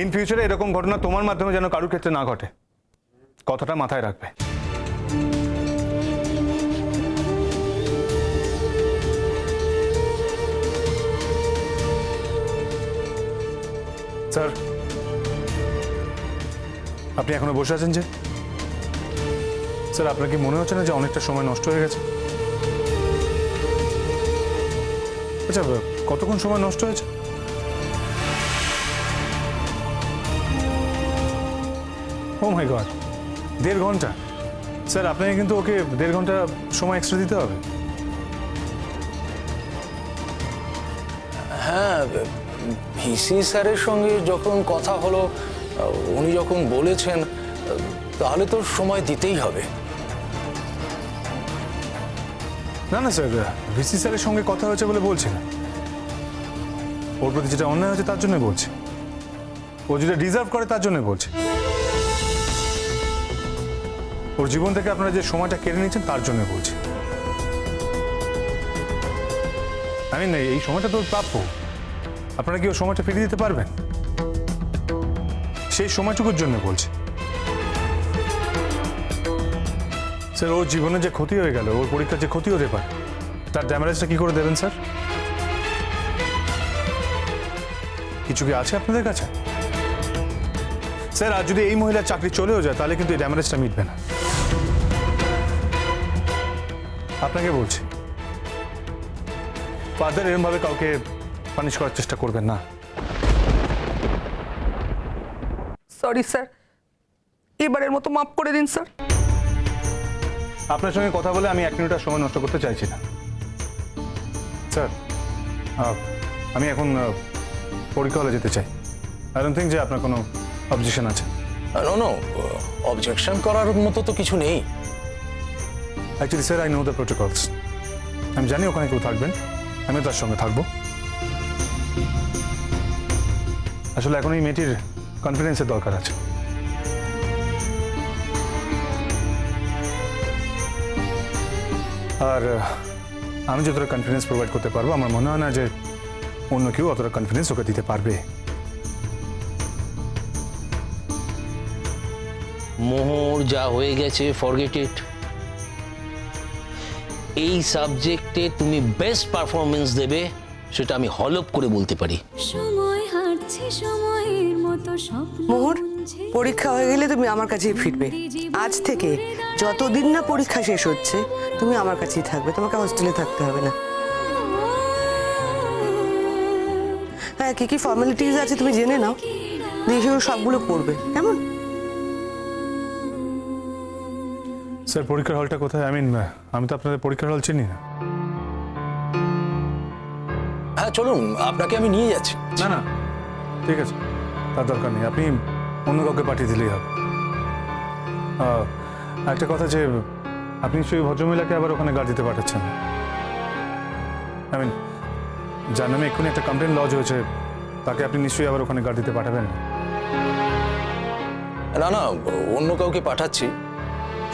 In ফিউচারে এরকম ঘটনা তোমার মাধ্যমে যেন কারোর ক্ষেত্রে না ঘটে, কথাটা মাথায় রাখবে। স্যার আপনি এখনও বসে আছেন যে? স্যার আপনার কি মনে হচ্ছে না যে অনেকটা সময় নষ্ট হয়ে গেছে? আচ্ছা কতক্ষণ সময় নষ্ট হয়েছে? ও মাই গড দেড় ঘণ্টা। স্যার আপনাকে কিন্তু ওকে দেড় ঘণ্টা সময় এক্সট্রা দিতে হবে। হ্যাঁ ভিসি স্যারের সঙ্গে যখন কথা হলো উনি যখন বলেছেন তাহলে তো সময় দিতেই হবে। না না স্যার ভিসি স্যারের সঙ্গে কথা হয়েছে বলে বলছি না। ওর প্রতি যেটা অন্যায় হয়েছে তার জন্যই বলছি। ও যেটা ডিজার্ভ করে তার জন্যই বলছি। ওর জীবন থেকে আপনারা যে সময়টা কেড়ে নিচ্ছেন তার জন্য বলছি। আমি না এই সময়টা তো ওর প্রাপ্য। আপনারা কি ওর সময়টা ফিরিয়ে দিতে পারবেন? সেই সময়টুকুর জন্য বলছি। স্যার, ওর জীবনে যে ক্ষতি হয়ে গেল, ওর পরীক্ষার যে ক্ষতি হতে পারে, তার ড্যামেজটা কি করে দেবেন, স্যার? কিছু কি আছে আপনাদের কাছে? স্যার, আর যদি এই মহিলার চাকরি চলেও যায়, তাহলে কিন্তু এই ড্যামেজটা মিটবে না। আপনাকে বলছি। ফাদার এরমভাবে কাউকে পানিশ করার চেষ্টা করবেন না। সরি স্যার এবারের মতো মাফ করে দিন স্যার আপনার সঙ্গে কথা বলে আমি এক মিনিটের সময় নষ্ট করতে চাইছি না। স্যার আমি এখন পরীক্ষা হলে যেতে চাই। আই ডোন্ট থিঙ্ক যে আপনার কোনো অবজেকশন আছে। নো নো অবজেকশন করার মতো তো কিছু নেই। Actually sir I know the protocols আমি জানি ওখানে কেউ থাকবেন। আমিও তার সঙ্গে থাকব। আসলে এখন এই মেয়েটির কনফিডেন্সের দরকার আছে। আর আমি যতটা কনফিডেন্স প্রোভাইড করতে পারব, আমার মনে হয় না যে অন্য কেউ অতটা কনফিডেন্স ওকে দিতে পারবে। মোহর যা হয়ে গেছে ফরগেট ইট এই সাবজেক্টে তুমি বেস্ট পারফরমেন্স দেবে সেটা আমি হলপ করে বলতে পারি। সময় হাঁটছে সময়ের মতো স্বপ্ন মোহর পরীক্ষা হয়ে গেলে তুমি আমার কাছেই ফিরবে। আজ থেকে যতদিন না পরীক্ষা শেষ হচ্ছে তুমি আমার কাছেই থাকবে। তোমাকে হোস্টেলে থাকতে হবে না। হ্যাঁ কি কি ফর্মালিটিস আছে তুমি জেনে নাও। দিয়ে সেগুলো সবগুলো করবে। কেমন? স্যার পরীক্ষার হলটা কোথায়? আই মিন আমি তো আপনাদের পরীক্ষার হল চিনি না। হ্যাঁ চলুন আপনাকে আমি নিয়ে যাচ্ছি। না না ঠিক আছে তার দরকার নেই আপনি অন্য কাউকে পাঠিয়ে দিলেই হবে। একটা কথা যে আপনি নিশ্চয়ই ভদ্রমহিলাকে আবার ওখানে গাড়ি দিতে পাঠাচ্ছেন। আই মিন যার নামে এক্ষুনি একটা কমপ্লেন লজ হয়েছে তাকে আপনি নিশ্চয়ই আবার ওখানে গাড়ি দিতে পাঠাবেন। না না অন্য কাউকে পাঠাচ্ছি।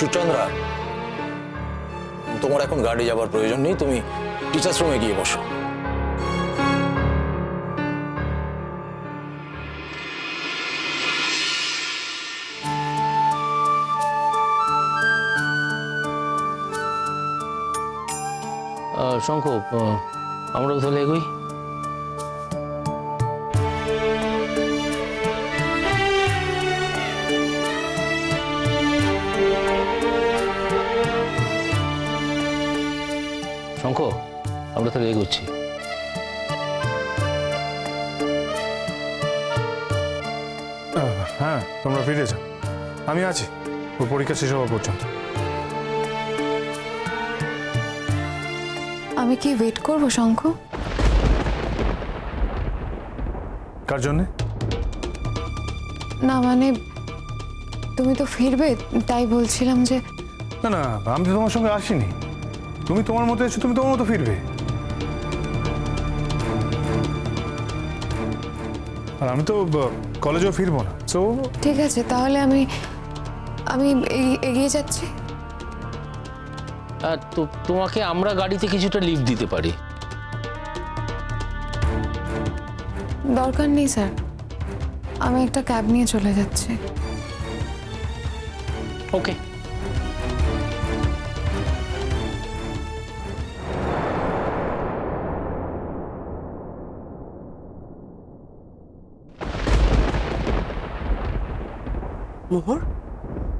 সুচন্দ্রা তোমার এখন গাড়ি যাবার প্রয়োজন নেই তুমি টিচার্স রুমে গিয়ে বসো। শঙ্খ আহ, আমরাও তাহলে এগোই। এগোচ্ছি। আহ, হ্যাঁ তোমরা ফিরে যাও। আমি আছি ওর পরীক্ষা শেষ হওয়া পর্যন্ত। আমি কি ওয়েট করব শঙ্খ কার জন্যে? না মানে তুমি তো ফিরবে তাই বলছিলাম যে না না আমি তো তোমার সঙ্গে আসিনি। তুমি তোমার মতো এসে তুমি তোমার মতো ফিরবে। আর আমি তো কলেজেও ফিরবো না। সো ঠিক আছে তাহলে আমি আমি এগি- এগিয়ে যাচ্ছি। আর তো তোমাকে আমরা গাড়িতে কিছুটা লিফট দিতে পারি। দরকার নেই স্যার। আমি একটা ক্যাব নিয়ে চলে যাচ্ছি। ওকে মোহর?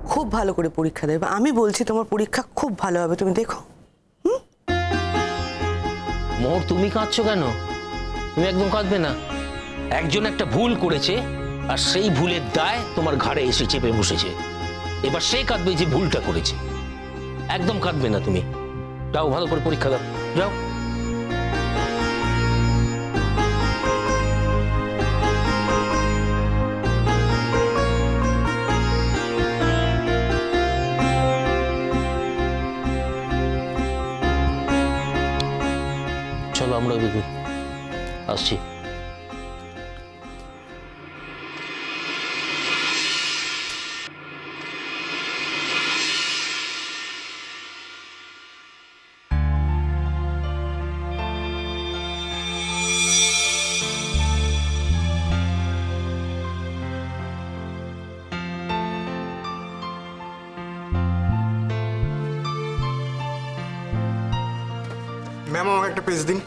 খুব ভালো করে পরীক্ষা দেবে। আমি বলছি তোমার পরীক্ষা খুব ভালো হবে তুমি দেখো। মোহর তুমি কাঁদছো কেন? তুমি একদম কাঁদবে না। একজন একটা ভুল করেছে আর সেই ভুলের দায় তোমার ঘাড়ে এসে চেপে বসেছে। এবার সে কাঁদবে যে ভুলটা করেছে। একদম কাঁদবে না তুমি। যাও ভালো করে পরীক্ষা দাও। যাও। আসছি ম্যাম আমাকে একটা পেজ দিন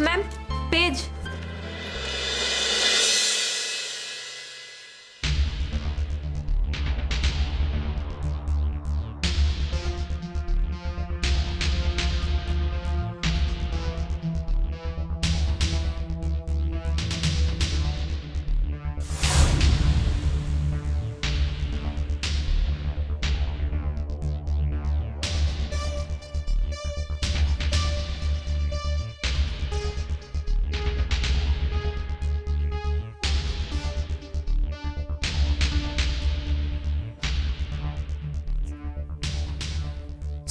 ma'am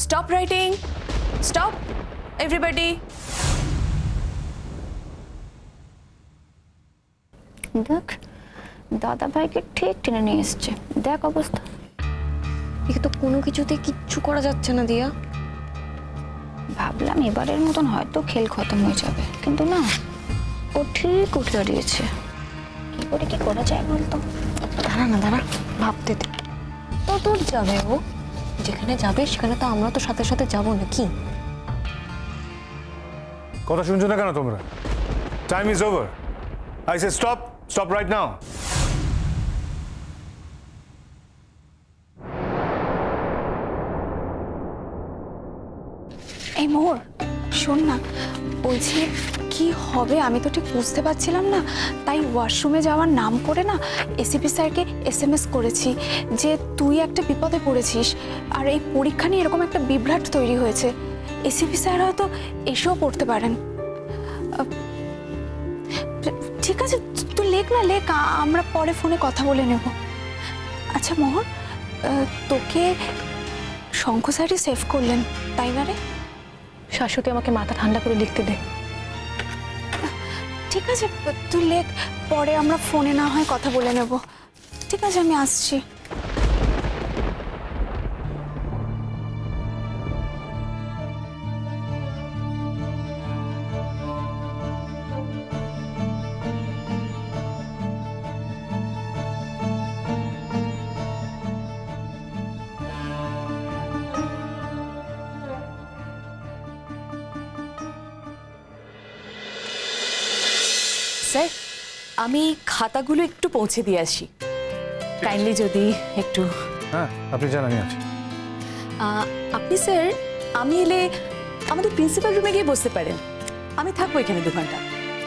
stop writing stop everybody দেখ দাদা ভাইকে ঠিক টেনে নিয়ে এসছে। দেখ অবস্থা। একে তো কোনো কিছুতে কিচ্ছু করা যাচ্ছে না দিয়া। ভাবলাম এবারের মতন হয়তো খেল খতম হয়ে যাবে। কিন্তু না ও ঠিক উঠে দাঁড়িয়েছে। কি করে কি করা যায় বলতো? দাঁড়া না দাঁড়া ভাবতে দে। তো তোর যাবে ও। যেখানে যাবে সেখানে তো আমরা তো সাথে সাথে যাব নাকি? কথা শুনছো না কেন তোমরা? Time is over I say stop stop right now এই মোহর শোন না বলছি কি হবে আমি তো ঠিক বুঝতে পারছিলাম না তাই ওয়াশরুমে যাওয়ার নাম করে না এসিপি স্যারকে এস এম এস করেছি যে তুই একটা বিপদে পড়েছিস আর এই পরীক্ষা নিয়ে এরকম একটা বিভ্রাট তৈরি হয়েছে। এসিপি স্যার হয়তো এসেও পড়তে পারেন। ঠিক আছে তুই লেখ না লেখ আমরা পরে ফোনে কথা বলে নেব। আচ্ছা আহ, তোকে শঙ্খ স্যারই সেভ করলেন তাই না রে? শাশ্বতী আমাকে মাথা ঠান্ডা করে লিখতে দে। ঠিক আছে, তুই লেখ, পরে আমরা ফোনে না হয় কথা বলে নেব। ঠিক আছে, আমি আসছি। স্যার আমি খাতাগুলো একটু পৌঁছে দিয়ে আসি। কাইন্ডলি যদি একটু হ্যাঁ আপনি যান আমি আছি। আপনি স্যার আমি এলে আমাদের প্রিন্সিপাল রুমে গিয়ে বসতে পারেন। আমি থাকব এখানে দু ঘণ্টা।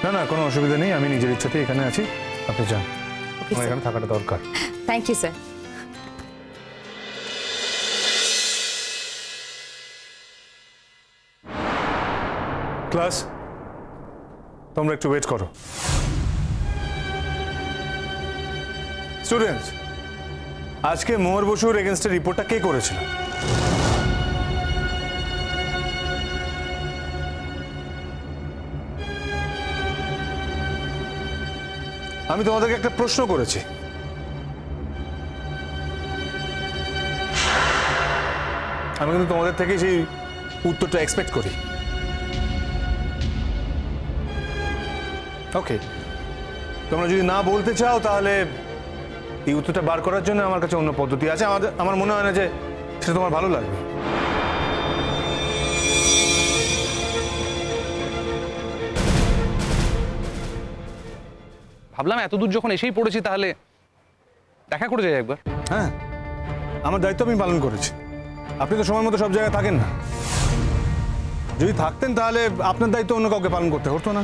না না কোনো অসুবিধা নেই আমি নিজের ইচ্ছাতে এখানে আছি। আপনি যান। আমার এখানে থাকাটা দরকার। থ্যাংক ইউ স্যার ক্লাস তোমরা একটু ওয়েট করো। স্টুডেন্টস আজকে মোহর বসুর এগেনস্টের রিপোর্টটা কে করেছিল? আমি তোমাদেরকে একটা প্রশ্ন করেছি। আমি কিন্তু তোমাদের থেকে সেই উত্তরটা এক্সপেক্ট করি। ওকে তোমরা যদি না বলতে চাও তাহলে এই উত্তরটা বার করার জন্য আমার কাছে অন্য পদ্ধতি আছে। আমাদের আমার মনে হয় না যে সেটা তোমার ভালো লাগবে। ভাবলাম এত দূর যখন এসেই পড়েছি তাহলে দেখা করে যাই একবার। হ্যাঁ আমার দায়িত্ব আমি পালন করেছি। আপনি তো সময় মতো সব জায়গায় থাকেন না। যদি থাকতেন তাহলে আপনার দায়িত্ব অন্য কাউকে পালন করতে হতো না।